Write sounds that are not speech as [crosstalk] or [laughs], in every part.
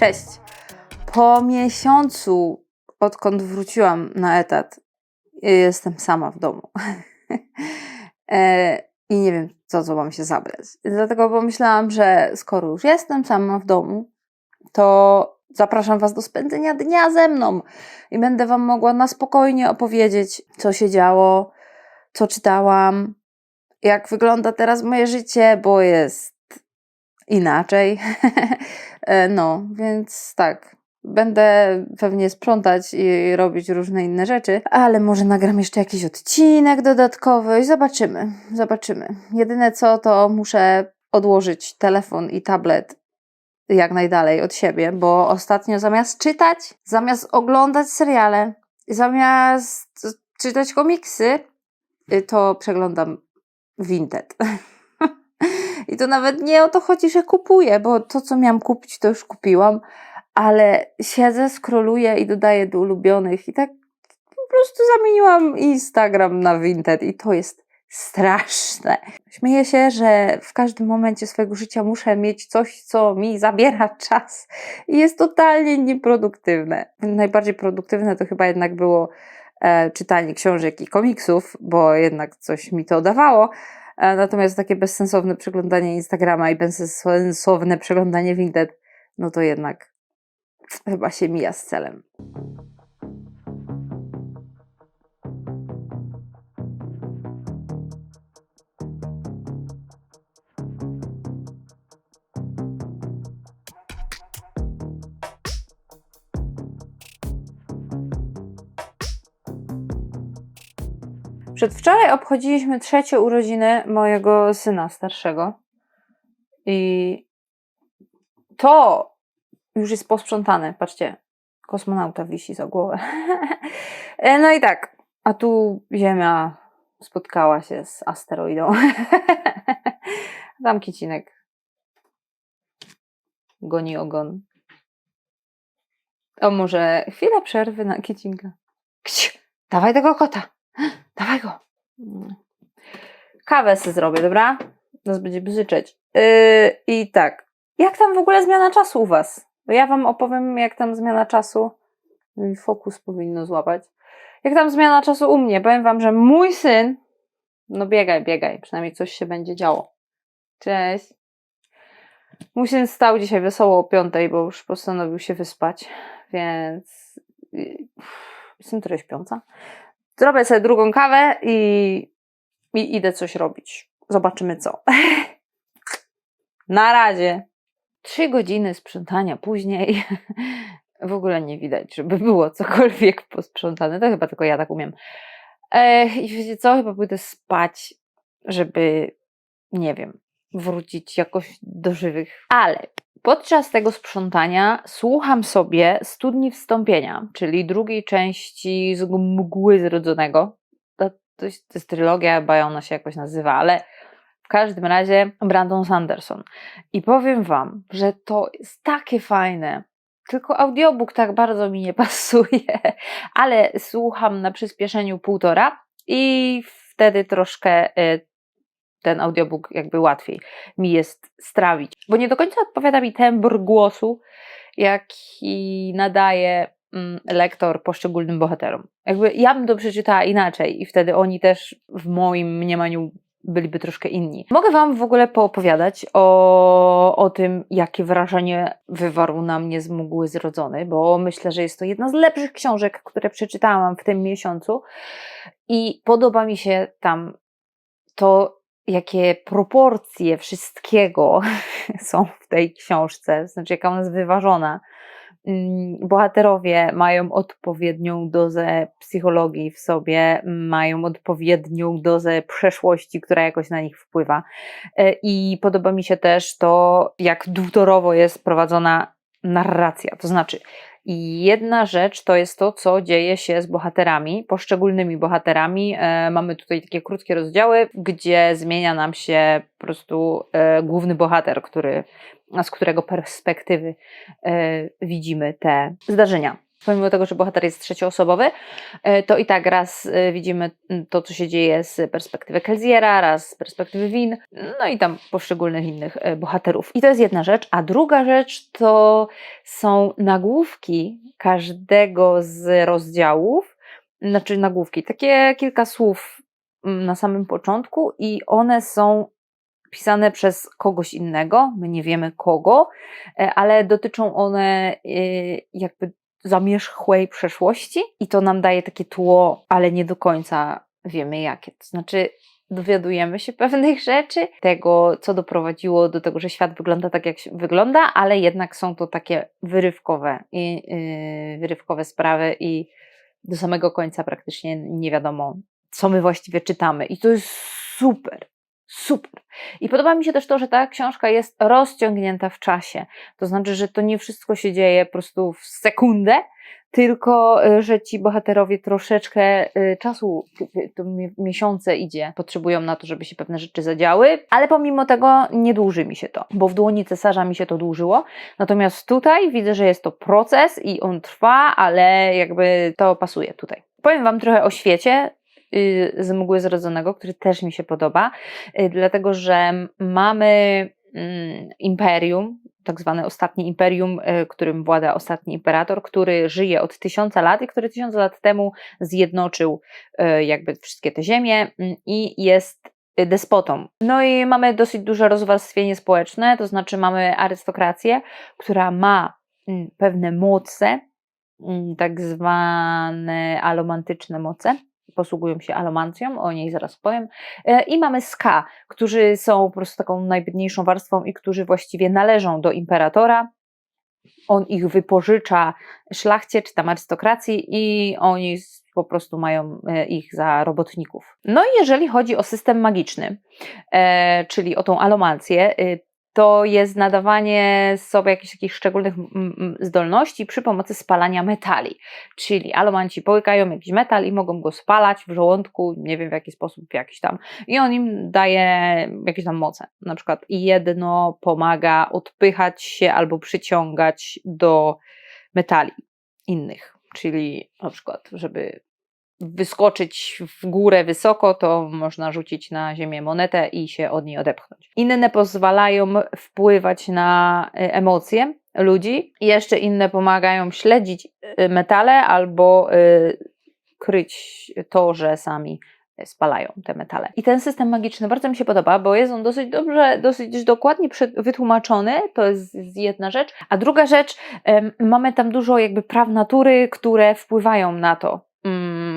Cześć. Po miesiącu, odkąd wróciłam na etat, jestem sama w domu. [laughs] E, I nie wiem, co co mam się zabrać. Dlatego pomyślałam, że skoro już jestem sama w domu, to zapraszam Was do spędzenia dnia ze mną i będę Wam mogła na spokojnie opowiedzieć, co się działo, co czytałam, jak wygląda teraz moje życie, bo jest inaczej. [laughs] E, no, więc tak. Będę pewnie sprzątać i robić różne inne rzeczy, ale może nagram jeszcze jakiś odcinek dodatkowy i zobaczymy. Zobaczymy. Jedyne co, to muszę odłożyć telefon i tablet jak najdalej od siebie, bo ostatnio zamiast czytać, zamiast oglądać seriale, zamiast czytać komiksy, y, to przeglądam Vinted. [laughs] I to nawet nie o to chodzi, że kupuję, bo to, co miałam kupić, to już kupiłam, ale siedzę, skroluję i dodaję do ulubionych i tak po prostu zamieniłam Instagram na Vinted i to jest straszne. Śmieję się, że w każdym momencie swojego życia muszę mieć coś, co mi zabiera czas i jest totalnie nieproduktywne. Najbardziej produktywne to chyba jednak było e, czytanie książek i komiksów, bo jednak coś mi to dawało. E, natomiast takie bezsensowne przeglądanie Instagrama i bezsensowne przeglądanie Vinted, no to jednak chyba się mija z celem. Przedwczoraj obchodziliśmy trzecie urodziny mojego syna starszego. I to już jest posprzątane. Patrzcie, kosmonauta wisi za głowę. [laughs] No i tak, a tu Ziemia spotkała się z asteroidą. [laughs] Tam kicinek goni ogon. O, może chwila przerwy na kicinka. Kciu, dawaj tego kota. Dawaj go. Mm. Kawę sobie zrobię, dobra? Teraz będzie bzyczeć. Yy, I tak. Jak tam w ogóle zmiana czasu u Was? Bo ja Wam opowiem, jak tam zmiana czasu. No fokus powinno złapać. Jak tam zmiana czasu u mnie? Powiem Wam, że mój syn. No biegaj, biegaj. Przynajmniej coś się będzie działo. Cześć. Mój syn stał dzisiaj wesoło o piątej, bo już postanowił się wyspać. Więc. Jestem trochę śpiąca zrobię sobie drugą kawę i, i idę coś robić. Zobaczymy co. [laughs] Na razie. Trzy godziny sprzątania później. [laughs] W ogóle nie widać, żeby było cokolwiek posprzątane. To chyba tylko ja tak umiem. E, I wiecie co? Chyba pójdę spać, żeby, nie wiem, wrócić jakoś do żywych. Ale podczas tego sprzątania słucham sobie Studni Wstąpienia, czyli drugiej części z Mgły Zrodzonego. To, to, jest, to jest trylogia, chyba ona się jakoś nazywa, ale w każdym razie Brandon Sanderson. I powiem Wam, że to jest takie fajne. Tylko audiobook tak bardzo mi nie [laughs] pasuje, ale słucham na przyspieszeniu półtora i wtedy troszkę y, ten audiobook jakby łatwiej mi jest strawić, bo nie do końca odpowiada mi tembr głosu, jaki nadaje mm, lektor poszczególnym bohaterom. Jakby ja bym to przeczytała inaczej i wtedy oni też w moim mniemaniu byliby troszkę inni. Mogę Wam w ogóle poopowiadać o, o tym, jakie wrażenie wywarł na mnie z mgły zrodzony, bo myślę, że jest to jedna z lepszych książek, które przeczytałam w tym miesiącu i podoba mi się tam to, jakie proporcje wszystkiego [laughs] są w tej książce, znaczy jaka ona jest wyważona. Mm, Bohaterowie mają odpowiednią dozę psychologii w sobie, mają odpowiednią dozę przeszłości, która jakoś na nich wpływa. E, I podoba mi się też to, jak dwutorowo jest prowadzona narracja. To znaczy, i jedna rzecz to jest to, co dzieje się z bohaterami, poszczególnymi bohaterami. E, mamy tutaj takie krótkie rozdziały, gdzie zmienia nam się po prostu e, główny bohater, który, z którego perspektywy e, widzimy te zdarzenia. Pomimo tego, że bohater jest trzecioosobowy, e, to i tak raz e, widzimy mm, to, co się dzieje z perspektywy Kelziera, raz z perspektywy Win, no i tam poszczególnych innych e, bohaterów. I to jest jedna rzecz. A druga rzecz to są nagłówki każdego z rozdziałów, znaczy nagłówki, takie kilka słów mm, na samym początku i one są pisane przez kogoś innego, my nie wiemy kogo, ale dotyczą one jakby zamierzchłej przeszłości i to nam daje takie tło, ale nie do końca wiemy jakie. To znaczy dowiadujemy się [laughs] pewnych rzeczy, tego co doprowadziło do tego, że świat wygląda tak jak wygląda, ale jednak są to takie wyrywkowe i yy, wyrywkowe sprawy i do samego końca praktycznie nie wiadomo co my właściwie czytamy i to jest super. Super. I podoba mi się też to, że ta książka jest rozciągnięta w czasie. To znaczy, że to nie wszystko się dzieje po prostu w sekundę, tylko y, że ci bohaterowie troszeczkę y, czasu, to miesiące idzie, potrzebują na to, żeby się pewne rzeczy zadziały, ale pomimo tego nie dłuży mi się to, bo w dłoni cesarza mi się to dłużyło. Natomiast tutaj widzę, że jest to proces i on trwa, ale jakby to pasuje tutaj. Powiem Wam trochę o świecie, z mgły zrodzonego, który też mi się podoba, y, dlatego że mamy mm, imperium, tak zwane ostatnie imperium, y, którym włada ostatni imperator, który żyje od tysiąca lat i który tysiąc lat temu zjednoczył jakby wszystkie te ziemie i jest despotą. No i mamy dosyć duże rozwarstwienie społeczne, to znaczy mamy arystokrację, która ma pewne moce, tak zwane alomantyczne moce, posługują się alomancją, o niej zaraz powiem. E, I mamy ska, którzy są po prostu taką najbiedniejszą warstwą i którzy właściwie należą do imperatora. On ich wypożycza szlachcie czy tam arystokracji i oni po prostu mają e, ich za robotników. No i jeżeli chodzi o system magiczny, e, czyli o tą alomancję, to jest nadawanie sobie jakichś takich szczególnych zdolności przy pomocy spalania metali. Czyli alomanci połykają jakiś metal i mogą go spalać w żołądku, nie wiem w jaki sposób, jakiś tam. I on im daje jakieś tam moce. Na przykład jedno pomaga odpychać się albo przyciągać do metali innych. Czyli na przykład, żeby wyskoczyć w górę wysoko, to można rzucić na ziemię monetę i się od niej odepchnąć. Inne pozwalają wpływać na e, emocje ludzi, jeszcze inne pomagają śledzić e, metale albo e, kryć to, że sami spalają te metale. I ten system magiczny bardzo mi się podoba, bo jest on dosyć dobrze, dosyć dokładnie wytłumaczony, to jest jedna rzecz. A druga rzecz, mamy tam dużo jakby praw natury, które wpływają na to,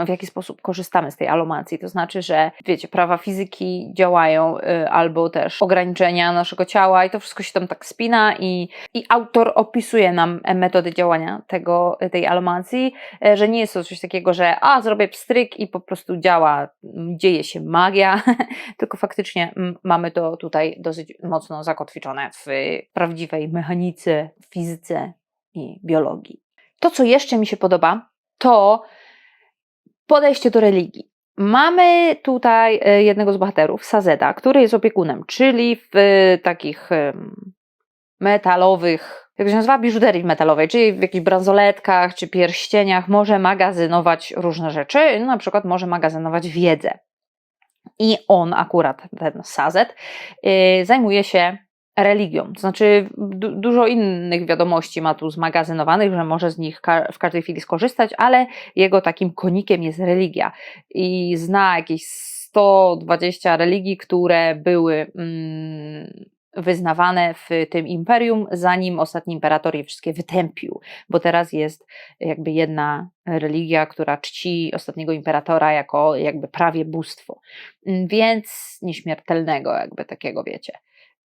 w jaki sposób korzystamy z tej alomacji. To znaczy, że wiecie, prawa fizyki działają, y, albo też ograniczenia naszego ciała, i to wszystko się tam tak spina, i, i autor opisuje nam metody działania tego, tej alomacji, e, że nie jest to coś takiego, że a zrobię pstryk i po prostu działa, dzieje się magia, [laughs] tylko faktycznie mamy to tutaj dosyć mocno zakotwiczone w prawdziwej mechanice, fizyce i biologii. To, co jeszcze mi się podoba, to podejście do religii. Mamy tutaj e, jednego z bohaterów, Sazeda, który jest opiekunem, czyli w e, takich metalowych, jak się nazywa, biżuterii metalowej, czyli w jakichś bransoletkach czy pierścieniach może magazynować różne rzeczy, na przykład może magazynować wiedzę. I on akurat, ten Sazet, yy, zajmuje się religią. To znaczy, du dużo innych wiadomości ma tu zmagazynowanych, że może z nich ka w każdej chwili skorzystać, ale jego takim konikiem jest religia. I zna jakieś 120 religii, które były mm, wyznawane w tym imperium, zanim ostatni imperator je wszystkie wytępił, bo teraz jest jakby jedna religia, która czci ostatniego imperatora jako jakby prawie bóstwo, więc nieśmiertelnego jakby takiego, wiecie.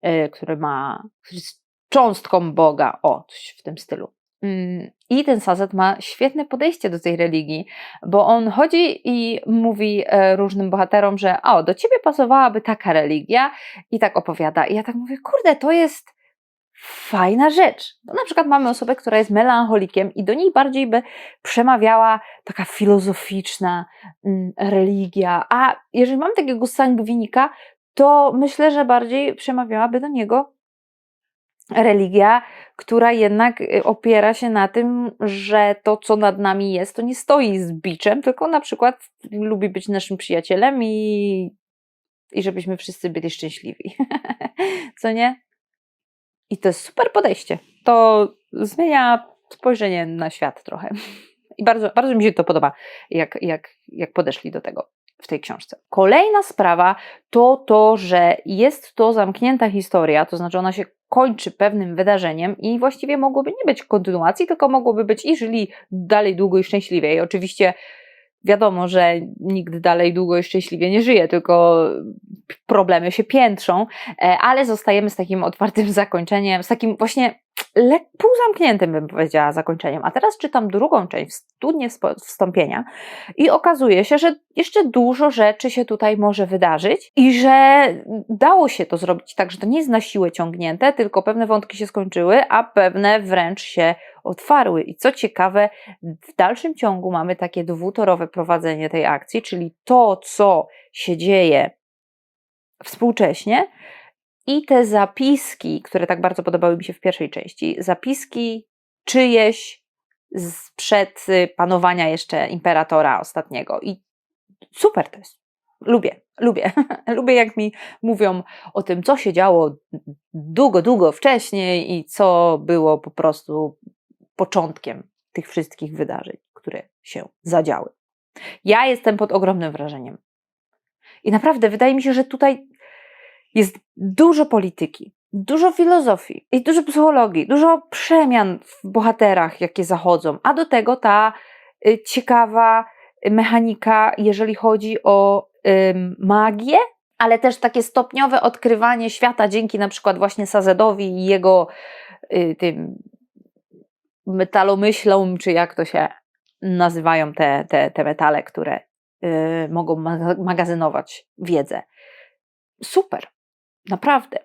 Y, który ma, który jest cząstką Boga, o, coś w tym stylu. Mm, I ten Sazet ma świetne podejście do tej religii, bo on chodzi i mówi e, różnym bohaterom, że o, do ciebie pasowałaby taka religia i tak opowiada. I ja tak mówię, kurde, to jest fajna rzecz. No, na przykład mamy osobę, która jest melancholikiem i do niej bardziej by przemawiała taka filozoficzna mm, religia. A jeżeli mamy takiego sangwinika, to myślę, że bardziej przemawiałaby do niego religia, która jednak y, opiera się na tym, że to, co nad nami jest, to nie stoi z biczem, tylko na przykład lubi być naszym przyjacielem i, i żebyśmy wszyscy byli szczęśliwi. [laughs] co nie? I to jest super podejście. To zmienia spojrzenie na świat trochę. [laughs] I bardzo, bardzo mi się to podoba, jak, jak, jak podeszli do tego w tej książce. Kolejna sprawa to to, że jest to zamknięta historia, to znaczy ona się kończy pewnym wydarzeniem i właściwie mogłoby nie być kontynuacji, tylko mogłoby być i żyli dalej długo i szczęśliwie. I oczywiście wiadomo, że nikt dalej długo i szczęśliwie nie żyje, tylko problemy się piętrzą, e, ale zostajemy z takim otwartym zakończeniem, z takim właśnie półzamkniętym, bym powiedziała, zakończeniem. A teraz czytam drugą część, studnię wstąpienia i okazuje się, że jeszcze dużo rzeczy się tutaj może wydarzyć i że dało się to zrobić tak, że to nie jest na siłę ciągnięte, tylko pewne wątki się skończyły, a pewne wręcz się otwarły. I co ciekawe, w dalszym ciągu mamy takie dwutorowe prowadzenie tej akcji, czyli to, co się dzieje współcześnie, i te zapiski, które tak bardzo podobały mi się w pierwszej części, zapiski czyjeś sprzed y, panowania jeszcze imperatora ostatniego. I super to jest. Lubię, lubię. [laughs] lubię, jak mi mówią o tym, co się działo długo, długo wcześniej i co było po prostu początkiem tych wszystkich wydarzeń, które się zadziały. Ja jestem pod ogromnym wrażeniem. I naprawdę wydaje mi się, że tutaj jest dużo polityki, dużo filozofii i dużo psychologii, dużo przemian w bohaterach, jakie zachodzą, a do tego ta y, ciekawa mechanika, jeżeli chodzi o magię, ale też takie stopniowe odkrywanie świata dzięki na przykład właśnie Sazedowi i jego y, tym metalomyślom, czy jak to się nazywają te, te, te metale, które y, mogą magazynować wiedzę. Super. Naprawdę.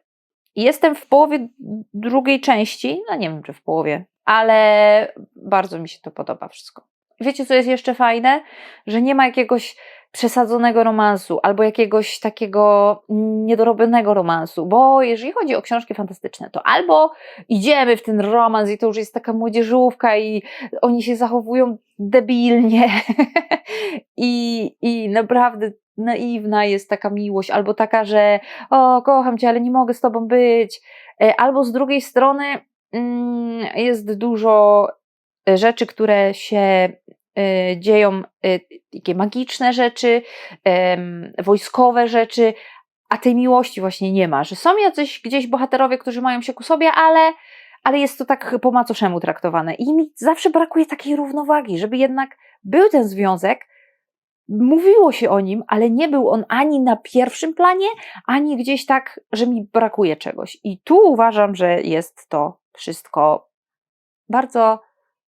Jestem w połowie drugiej części, no nie wiem czy w połowie, ale bardzo mi się to podoba wszystko. Wiecie, co jest jeszcze fajne? Że nie ma jakiegoś przesadzonego romansu albo jakiegoś takiego niedorobionego romansu, bo jeżeli chodzi o książki fantastyczne, to albo idziemy w ten romans i to już jest taka młodzieżówka i oni się zachowują debilnie [laughs] i, i naprawdę naiwna jest taka miłość, albo taka, że o, kocham cię, ale nie mogę z tobą być, e, albo z drugiej strony mm, jest dużo rzeczy, które się dzieją, e, takie magiczne rzeczy, wojskowe rzeczy, a tej miłości właśnie nie ma, że są jacyś gdzieś bohaterowie, którzy mają się ku sobie, ale, ale jest to tak po macoszemu traktowane. I mi zawsze brakuje takiej równowagi, żeby jednak był ten związek, mówiło się o nim, ale nie był on ani na pierwszym planie, ani gdzieś tak, że mi brakuje czegoś. I tu uważam, że jest to wszystko bardzo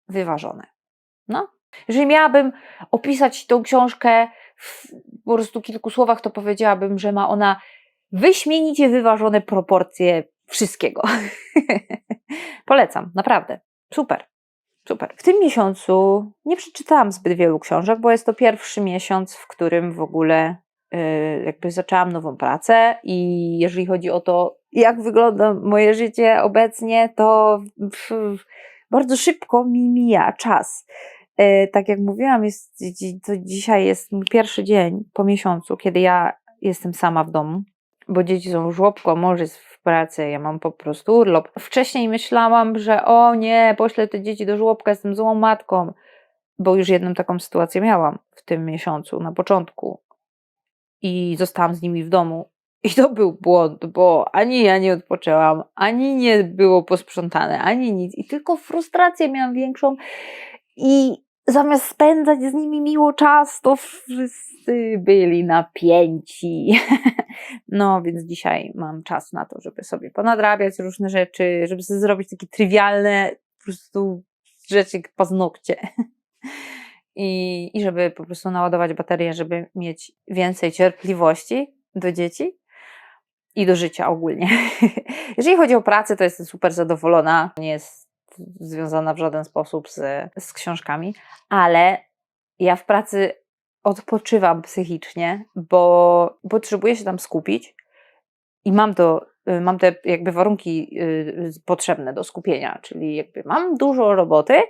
wyważone. No. Jeżeli miałabym opisać tą książkę w po prostu kilku słowach, to powiedziałabym, że ma ona wyśmienicie wyważone proporcje wszystkiego. [laughs] Polecam, naprawdę. Super. Super. W tym miesiącu nie przeczytałam zbyt wielu książek, bo jest to pierwszy miesiąc, w którym w ogóle yy, jakby zaczęłam nową pracę i jeżeli chodzi o to, jak wygląda moje życie obecnie, to bardzo szybko mi mija czas. Yy, tak jak mówiłam, jest, to dzisiaj jest mój pierwszy dzień po miesiącu, kiedy ja jestem sama w domu, bo dzieci są w żłobku, mąż jest w pracy, ja mam po prostu urlop. Wcześniej myślałam, że o nie, poślę te dzieci do żłobka, jestem złą matką, bo już jedną taką sytuację miałam w tym miesiącu, na początku. I zostałam z nimi w domu. I to był błąd, bo ani ja nie odpoczęłam, ani nie było posprzątane, ani nic. I tylko frustrację miałam większą. I zamiast spędzać z nimi miło czas, to wszyscy byli napięci. [laughs] No, więc dzisiaj mam czas na to, żeby sobie ponadrabiać różne rzeczy, żeby sobie zrobić takie trywialne po prostu rzeczy jak paznokcie. [laughs] I, I żeby po prostu naładować baterię, żeby mieć więcej cierpliwości do dzieci i do życia ogólnie. [laughs] Jeżeli chodzi o pracę, to jestem super zadowolona. Nie jest związana w żaden sposób z, z książkami, ale ja w pracy odpoczywam psychicznie, bo potrzebuję się tam skupić i mam to y, mam te jakby warunki y, potrzebne do skupienia, czyli jakby mam dużo roboty,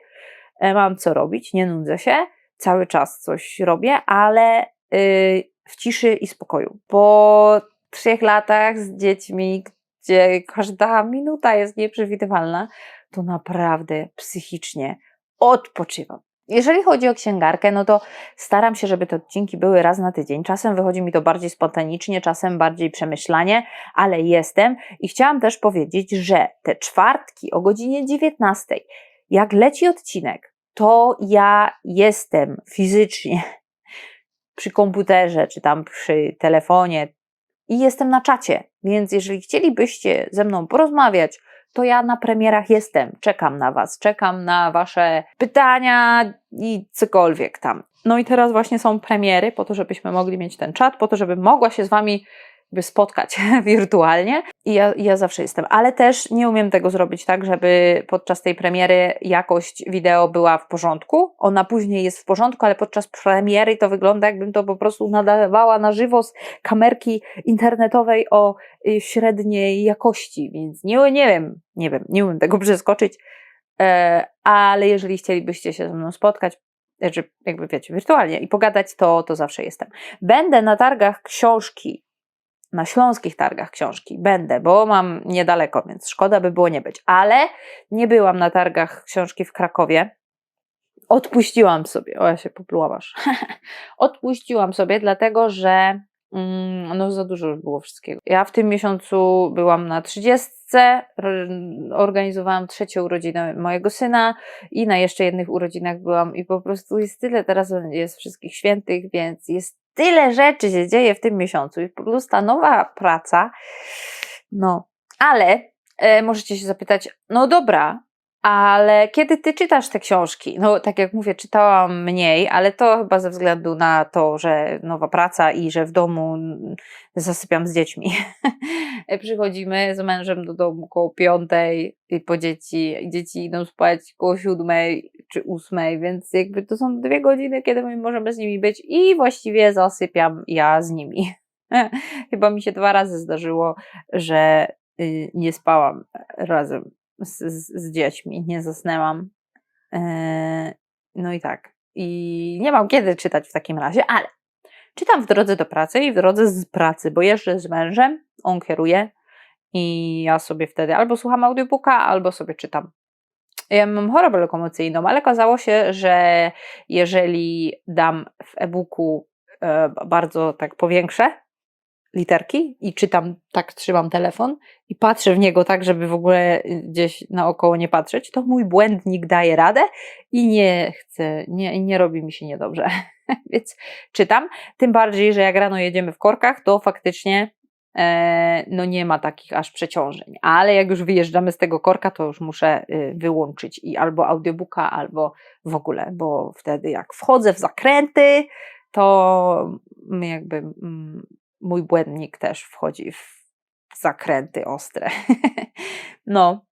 e, mam co robić, nie nudzę się, cały czas coś robię, ale y, w ciszy i spokoju. Po trzech latach z dziećmi, gdzie każda minuta jest nieprzewidywalna, to naprawdę psychicznie odpoczywam. Jeżeli chodzi o księgarkę, no to staram się, żeby te odcinki były raz na tydzień. Czasem wychodzi mi to bardziej spontanicznie, czasem bardziej przemyślanie, ale jestem i chciałam też powiedzieć, że te czwartki o godzinie 19, jak leci odcinek, to ja jestem fizycznie [laughs] przy komputerze, czy tam przy telefonie i jestem na czacie. Więc jeżeli chcielibyście ze mną porozmawiać, to ja na premierach jestem. Czekam na Was, czekam na Wasze pytania i cokolwiek tam. No i teraz właśnie są premiery, po to, żebyśmy mogli mieć ten czat, po to, żebym mogła się z Wami jakby spotkać [laughs] wirtualnie i ja, ja zawsze jestem, ale też nie umiem tego zrobić tak, żeby podczas tej premiery jakość wideo była w porządku. Ona później jest w porządku, ale podczas premiery to wygląda jakbym to po prostu nadawała na żywo z kamerki internetowej o y, średniej jakości, więc nie, nie wiem, nie wiem, nie umiem tego [laughs] przeskoczyć, e, ale jeżeli chcielibyście się ze mną spotkać, znaczy jakby wiecie, wirtualnie i pogadać, to, to zawsze jestem. Będę na targach książki na śląskich targach książki. Będę, bo mam niedaleko, więc szkoda by było nie być. Ale nie byłam na targach książki w Krakowie. Odpuściłam sobie, o ja się poplułam aż. [laughs] Odpuściłam sobie, dlatego że mm, no za dużo już było wszystkiego. Ja w tym miesiącu byłam na 30, organizowałam trzecią urodzinę mojego syna i na jeszcze jednych urodzinach byłam i po prostu jest tyle, teraz jest wszystkich świętych, więc jest tyle rzeczy się dzieje w tym miesiącu i plus ta nowa praca, no, ale e, możecie się zapytać, no dobra, ale kiedy ty czytasz te książki? No, tak jak mówię, czytałam mniej, ale to chyba ze względu na to, że nowa praca i że w domu zasypiam z dziećmi. [laughs] Przychodzimy z mężem do domu koło piątej i po dzieci, dzieci idą spać koło siódmej czy ósmej, więc jakby to są dwie godziny, kiedy my możemy z nimi być i właściwie zasypiam ja z nimi. [laughs] chyba mi się dwa razy zdarzyło, że y, nie spałam razem z, z, z dziećmi, nie zasnęłam. E, no i tak. I nie mam kiedy czytać w takim razie, ale czytam w drodze do pracy i w drodze z pracy, bo jeżdżę z mężem, on kieruje i ja sobie wtedy albo słucham audiobooka, albo sobie czytam. Ja mam chorobę lokomocyjną, ale okazało się, że jeżeli dam w e-booku e, bardzo tak powiększę literki i czytam, tak trzymam telefon i patrzę w niego tak, żeby w ogóle gdzieś naokoło nie patrzeć, to mój błędnik daje radę i nie chce, nie, nie robi mi się niedobrze. [laughs] Więc czytam. Tym bardziej, że jak rano jedziemy w korkach, to faktycznie no nie ma takich aż przeciążeń. Ale jak już wyjeżdżamy z tego korka, to już muszę y, wyłączyć i albo audiobooka, albo w ogóle, bo wtedy jak wchodzę w zakręty, to jakby mój błędnik też wchodzi w zakręty ostre. [laughs] no.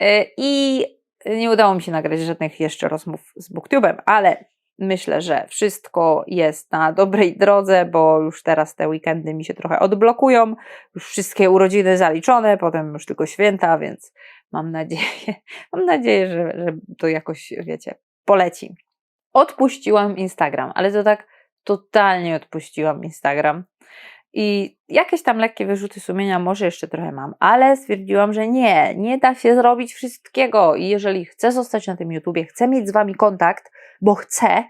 E, I nie udało mi się nagrać żadnych jeszcze rozmów z Booktubem, ale myślę, że wszystko jest na dobrej drodze, bo już teraz te weekendy mi się trochę odblokują. Już wszystkie urodziny zaliczone, potem już tylko święta, więc mam nadzieję, [laughs] mam nadzieję, że, że to jakoś, wiecie, poleci. Odpuściłam Instagram, ale to tak totalnie odpuściłam Instagram. I jakieś tam lekkie wyrzuty sumienia może jeszcze trochę mam, ale stwierdziłam, że nie, nie da się zrobić wszystkiego. I jeżeli chcę zostać na tym YouTubie, chcę mieć z Wami kontakt, bo chcę,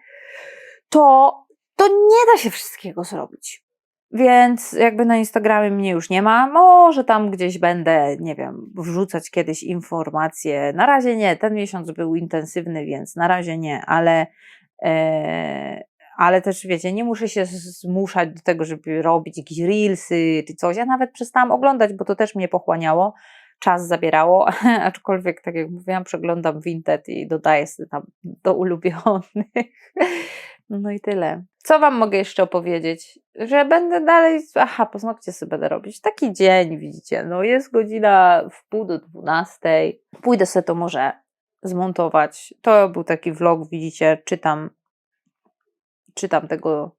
to, to nie da się wszystkiego zrobić. Więc jakby na Instagramie mnie już nie ma. Może tam gdzieś będę, nie wiem, wrzucać kiedyś informacje. Na razie nie, ten miesiąc był intensywny, więc na razie nie, ale. E, ale też wiecie, nie muszę się zmuszać do tego, żeby robić jakieś reelsy czy coś. Ja nawet przestałam oglądać, bo to też mnie pochłaniało, czas zabierało, [laughs] aczkolwiek, tak jak mówiłam, przeglądam Vinted i dodaję sobie tam do ulubionych. [laughs] No i tyle. Co Wam mogę jeszcze opowiedzieć? Że będę dalej, aha, poznawcie sobie będę robić. Taki dzień, widzicie, no jest godzina w pół do dwunastej. Pójdę sobie to może zmontować. To był taki vlog, widzicie, czytam czytam tego,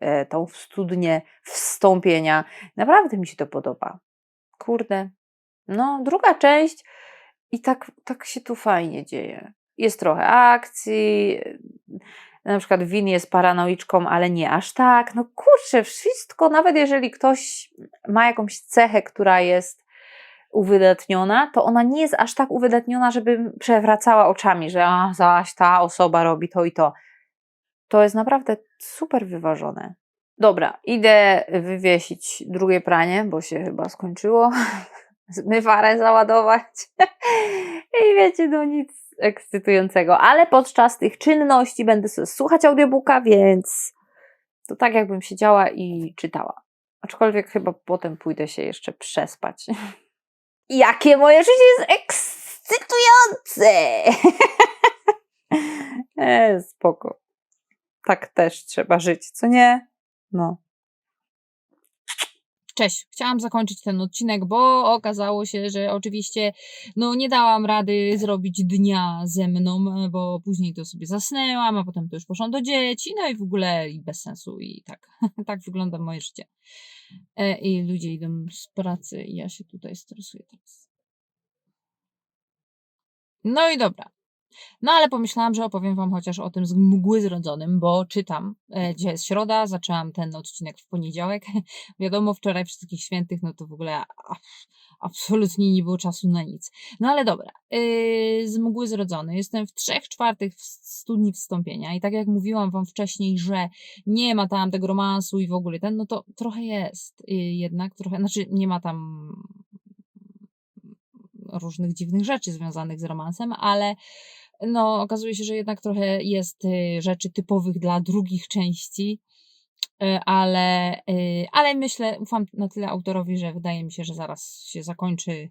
e, tą studnię wstąpienia. Naprawdę mi się to podoba. Kurde, No, druga część i tak, tak się tu fajnie dzieje. Jest trochę akcji, na przykład Win jest paranoiczką, ale nie aż tak. No kurczę, wszystko, nawet jeżeli ktoś ma jakąś cechę, która jest uwydatniona, to ona nie jest aż tak uwydatniona, żeby przewracała oczami, że a, zaś ta osoba robi to i to. To jest naprawdę super wyważone. Dobra, idę wywiesić drugie pranie, bo się chyba skończyło. [laughs] Zmywarę załadować. [laughs] I wiecie, no nic ekscytującego. Ale podczas tych czynności będę słuchać audiobooka, więc to tak jakbym siedziała i czytała. Aczkolwiek chyba potem pójdę się jeszcze przespać. [laughs] Jakie moje życie jest ekscytujące! e, spoko. Tak też trzeba żyć, co nie? No. Cześć, chciałam zakończyć ten odcinek, bo okazało się, że oczywiście no nie dałam rady zrobić dnia ze mną, bo później to sobie zasnęłam, a potem to już poszłam do dzieci, no i w ogóle i bez sensu i tak, [laughs] tak wygląda moje życie. E, I ludzie idą z pracy i ja się tutaj stresuję teraz. No i dobra. No ale pomyślałam, że opowiem wam chociaż o tym z mgły zrodzonym, bo czytam. E, Dzisiaj jest środa, zaczęłam ten odcinek w poniedziałek. [laughs] Wiadomo, wczoraj wszystkich świętych, no to w ogóle absolutnie nie było czasu na nic. No ale dobra, yy, z mgły zrodzony. Jestem w trzech czwartych studni wstąpienia i tak jak mówiłam wam wcześniej, że nie ma tam tego romansu i w ogóle ten, no to trochę jest yy, jednak, trochę, znaczy nie ma tam różnych dziwnych rzeczy związanych z romansem, ale no, okazuje się, że jednak trochę jest y, rzeczy typowych dla drugich części, y, ale, y, ale myślę, ufam na tyle autorowi, że wydaje mi się, że zaraz się zakończy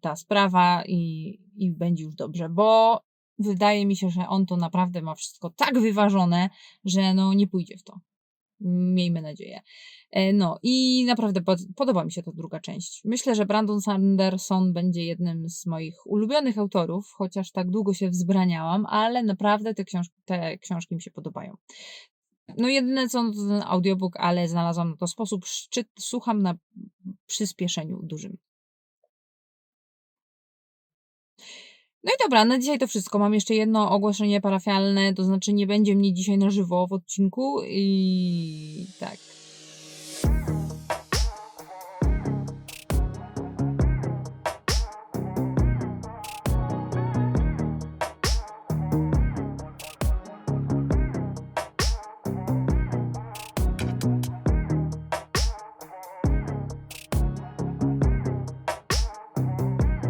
ta sprawa i, i będzie już dobrze, bo wydaje mi się, że on to naprawdę ma wszystko tak wyważone, że no nie pójdzie w to. Miejmy nadzieję. E, No i naprawdę pod, podoba mi się ta druga część. Myślę, że Brandon Sanderson będzie jednym z moich ulubionych autorów, chociaż tak długo się wzbraniałam, ale naprawdę te, książ te książki mi się podobają. No jedyne co to ten audiobook, ale znalazłam na to sposób, szczyt, słucham na przyspieszeniu dużym. No i dobra, na dzisiaj to wszystko. Mam jeszcze jedno ogłoszenie parafialne, to znaczy nie będzie mnie dzisiaj na żywo w odcinku i tak.